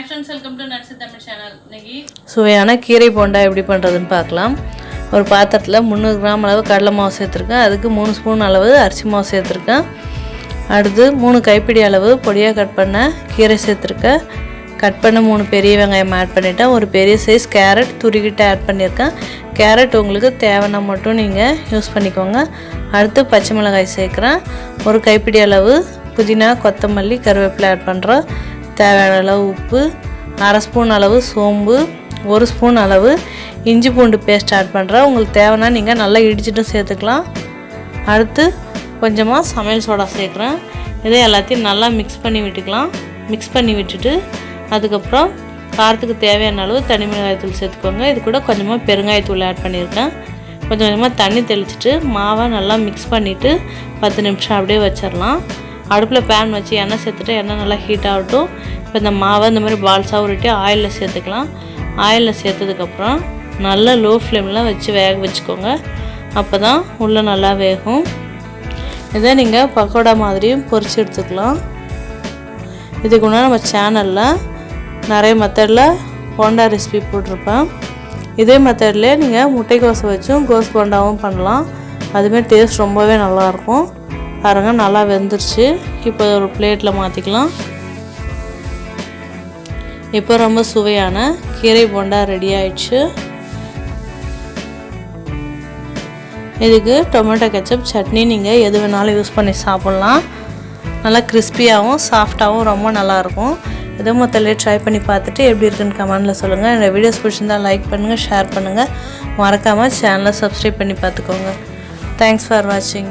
Hi friends welcome to nuts Tamil channel இன்னைக்கு சுவையான கீரை போண்டா எப்படி பண்ணுறதுன்னு பார்க்கலாம். ஒரு பாத்திரத்தில் முந்நூறு கிராம் அளவு கடலை மாவு சேர்த்துருக்கேன். அதுக்கு மூணு ஸ்பூன் அளவு அரிசி மாவு சேர்த்துருக்கேன். அடுத்து மூணு கைப்பிடி அளவு பொடியாக கட் பண்ண கீரை சேர்த்துருக்கேன். கட் பண்ண மூணு பெரிய வெங்காயம் ஆட் பண்ணிட்டேன். ஒரு பெரிய சைஸ் கேரட் துருக்கிட்டு ஆட் பண்ணியிருக்கேன். கேரட் உங்களுக்கு தேவைன்னா மட்டும் நீங்கள் யூஸ் பண்ணிக்கோங்க. அடுத்து பச்சை மிளகாய் சேர்க்குறேன். ஒரு கைப்பிடி அளவு புதினா கொத்தமல்லி கருவேப்பிலை ஆட் பண்ணுறோம் தேவையான அளவு உப்பு அரை ஸ்பூன் அளவு சோம்பு ஒரு ஸ்பூன் அளவு இஞ்சி பூண்டு பேஸ்ட் ஆட் பண்ணுறேன் உங்களுக்கு தேவைன்னா நீங்கள் நல்லா இடிச்சிட்டும் சேர்த்துக்கலாம். அடுத்து கொஞ்சமாக சமையல் சோடா சேர்க்குறேன். இதை எல்லாத்தையும் நல்லா மிக்ஸ் பண்ணி விட்டுக்கலாம். மிக்ஸ் பண்ணி விட்டுட்டு அதுக்கப்புறம் காரத்துக்கு தேவையான அளவு தனி மிளகாய்த்தூள் சேர்த்துக்கோங்க. இது கூட கொஞ்சமாக பெருங்காயத்தூள் ஆட் பண்ணியிருக்கேன். கொஞ்சம் கொஞ்சமாக தண்ணி தெளிச்சிட்டு மாவை நல்லா மிக்ஸ் பண்ணிவிட்டு பத்து நிமிஷம் அப்படியே வச்சிடலாம். அடுப்பில் பேன் வச்சு எண்ணெய் சேர்த்துட்டு எண்ணெய் நல்லா ஹீட் ஆகட்டும். இப்போ இந்த மாவை இந்த மாதிரி பால்ஸாக உருட்டி ஆயிலில் சேர்த்துக்கலாம். ஆயிலில் சேர்த்ததுக்கப்புறம் நல்லா லோ ஃப்ளேமில் வச்சு வேக வச்சுக்கோங்க. அப்போ தான் உள்ளே நல்லா வேகும். இதை நீங்கள் பக்கோடா மாதிரியும் பொறிச்சு எடுத்துக்கலாம். இதுக்கு முன்னாடி நம்ம சேனலில் நிறைய மெத்தடில் போண்டா ரெசிபி போட்டிருப்பேன். இதே மெத்தட்லேயே நீங்கள் முட்டைக்கோசை வச்சும் கோஸ் போண்டாவும் பண்ணலாம். அதுமாரி டேஸ்ட் ரொம்பவே நல்லாயிருக்கும் பாருங்கள் நல்லா வெந்துருச்சு. இப்போ ஒரு பிளேட்டில் மாற்றிக்கலாம் இப்போ ரொம்ப சுவையான கீரை போண்டா ரெடி ஆயிடுச்சு. இதுக்கு டொமேட்டோ கெச்சப் சட்னி நீங்கள் எது வேணாலும் யூஸ் பண்ணி சாப்பிட்லாம். நல்லா கிறிஸ்பியாகவும் சாஃப்டாகவும் ரொம்ப நல்லாயிருக்கும் இதை மொத்தலே ட்ரை பண்ணி பார்த்துட்டு எப்படி இருக்குன்னு கமெண்டில் சொல்லுங்கள் இந்த வீடியோஸ் பிடிச்சிருந்தால் லைக் பண்ணுங்கள் ஷேர் பண்ணுங்கள் மறக்காமல் சேனலை சப்ஸ்கிரைப் பண்ணி பார்த்துக்கோங்க. தேங்க்ஸ் ஃபார் வாட்சிங்